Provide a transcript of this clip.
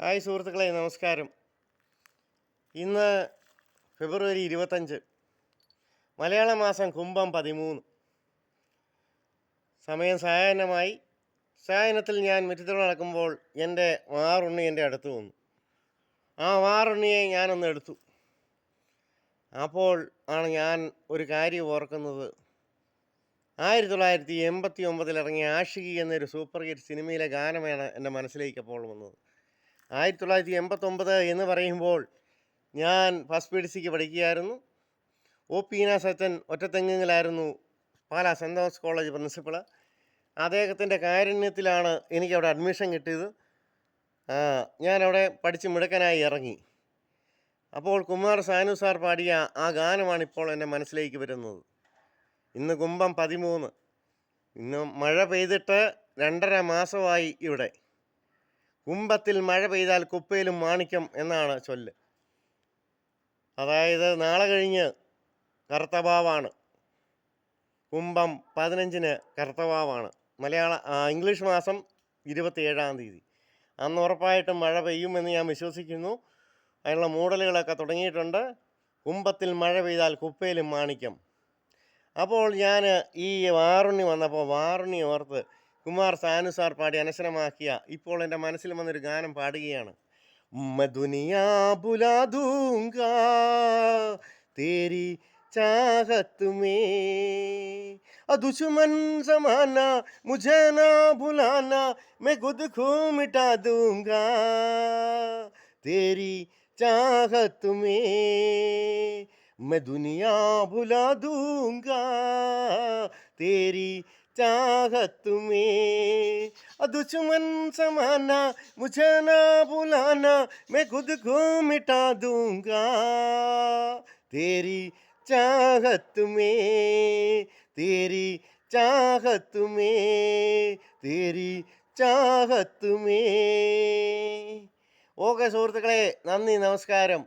Hi സുഹൃത്തുക്കളെ നമസ്കാരം. ഇന്ന് ഫെബ്രുവരി ഇരുപത്തഞ്ച് മലയാള മാസം കുംഭം പതിമൂന്ന്. സമയം സായാഹ്നമായി. സായാഹ്നത്തിൽ ഞാൻ മുറ്റത്തോട് നടക്കുമ്പോൾ എന്റെ വാറുണ്ണി എന്റെ അടുത്ത് വന്നു. ആ വാറുണ്ണിയെ ഞാനൊന്ന് എടുത്തു. അപ്പോൾ ആണ് ഞാൻ ഒരു കാര്യം ഓർക്കുന്നത്. ആയിരത്തി തൊള്ളായിരത്തി എൺപത്തി ഒമ്പതിൽ ഇറങ്ങിയ ആഷികി എന്നൊരു സൂപ്പർ ഹിറ്റ് സിനിമയിലെ ഗാനമാണ് എന്റെ മനസ്സിലേക്ക് അപ്പോൾ വന്നത്. ആയിരത്തി തൊള്ളായിരത്തി എൺപത്തൊമ്പത് എന്ന് പറയുമ്പോൾ ഞാൻ ഫസ്റ്റ് പി ഡി സിക്ക് പഠിക്കുകയായിരുന്നു. ഒ പീന സച്ചൻ ഒറ്റത്തെങ്ങിലായിരുന്നു Pala Saint Thomas College principal അദ്ദേഹത്തിന്റെ കാരുണ്യത്തിലാണ് എനിക്കവിടെ അഡ്മിഷൻ കിട്ടിയത്. ഞാനവിടെ പഠിച്ച് മിടുക്കനായി ഇറങ്ങി. അപ്പോൾ കുമാർ സാനു സാർ പാടിയ ആ ഗാനമാണ് ഇപ്പോൾ എന്റെ മനസ്സിലേക്ക് വരുന്നത്. ഇന്ന് കുംഭം പതിമൂന്ന്. ഇന്ന് മഴ പെയ്തിട്ട് രണ്ടര മാസമായി ഇവിടെ. കുംഭത്തിൽ മഴ പെയ്താൽ കുപ്പയിലും മാണിക്യം എന്നാണ് ചൊല്ല്. അതായത് നാളെ കഴിഞ്ഞ് കർത്തഭാവാണ് കുംഭം പതിനഞ്ചിന് കർത്തഭാവാണ് മലയാള ഇംഗ്ലീഷ് മാസം ഇരുപത്തിയേഴാം തീയതി. അന്ന് ഉറപ്പായിട്ടും മഴ പെയ്യുമെന്ന് ഞാൻ വിശ്വസിക്കുന്നു. അതിനുള്ള മൂടലുകളൊക്കെ തുടങ്ങിയിട്ടുണ്ട്. കുംഭത്തിൽ മഴ പെയ്താൽ കുപ്പയിലും മാണിക്യം. അപ്പോൾ ഞാൻ ഈ വാറുണ്ണി വന്നപ്പോൾ വാറുണ്ണി ഓർത്ത് കുമാർ സാനു സാർ പാടി അനശ്വരമാക്കിയ ഇപ്പോൾ എൻ്റെ മനസ്സിൽ വന്നൊരു ഗാനം പാടുകയാണ് मैं दुनिया बुला दूंगा तेरी चाहत में और दुश्मन जमाना मुझे ना भुलाना मैं खुद को मिटा दूंगा तेरी चाहत में मैं दुनिया भुला दूंगा तेरी चाहत में और दुश्मन समाना मुझे ना बुलाना मैं खुद को मिटा दूंगा तेरी चाहत में तेरी चाहत में तेरी चाहत में ഓക്കെ സുഹൃത്തുക്കളെ നന്ദി നമസ്കാരം